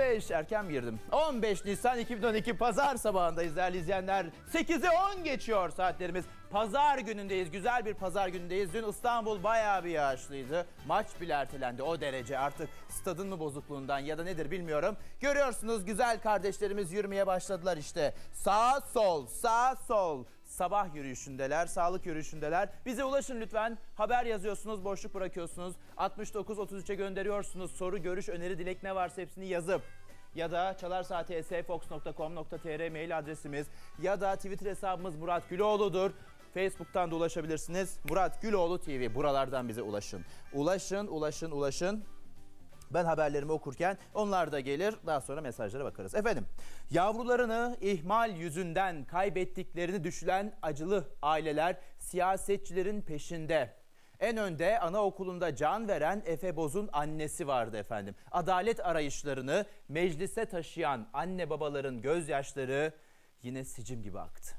15 erken girdim? 15 Nisan 2012 Pazar sabahındayız değerli izleyenler. 8'e 10 geçiyor saatlerimiz. Pazar günündeyiz. Güzel bir pazar günündeyiz. Dün İstanbul bayağı bir yağışlıydı. Maç bile ertelendi o derece. Artık stadın mı bozukluğundan ya da nedir bilmiyorum. Görüyorsunuz güzel kardeşlerimiz yürümeye başladılar işte. Sağ sol, sağ sol. Sabah yürüyüşündeler, sağlık yürüyüşündeler. Bize ulaşın lütfen. Haber yazıyorsunuz, boşluk bırakıyorsunuz. 69-33'e gönderiyorsunuz. Soru, görüş, öneri, dilek ne varsa hepsini yazıp ya da çalarsaat.sfox.com.tr mail adresimiz ya da Twitter hesabımız Murat Güloğlu'dur. Facebook'tan da ulaşabilirsiniz. Murat Güloğlu TV buralardan bize ulaşın. Ulaşın, ulaşın, ulaşın. Ben haberlerimi okurken onlar da gelir. Daha sonra mesajlara bakarız. Efendim, yavrularını ihmal yüzünden kaybettiklerini düşünen acılı aileler siyasetçilerin peşinde. En önde anaokulunda can veren Efe Boz'un annesi vardı efendim. Adalet arayışlarını meclise taşıyan anne babaların gözyaşları yine sicim gibi aktı.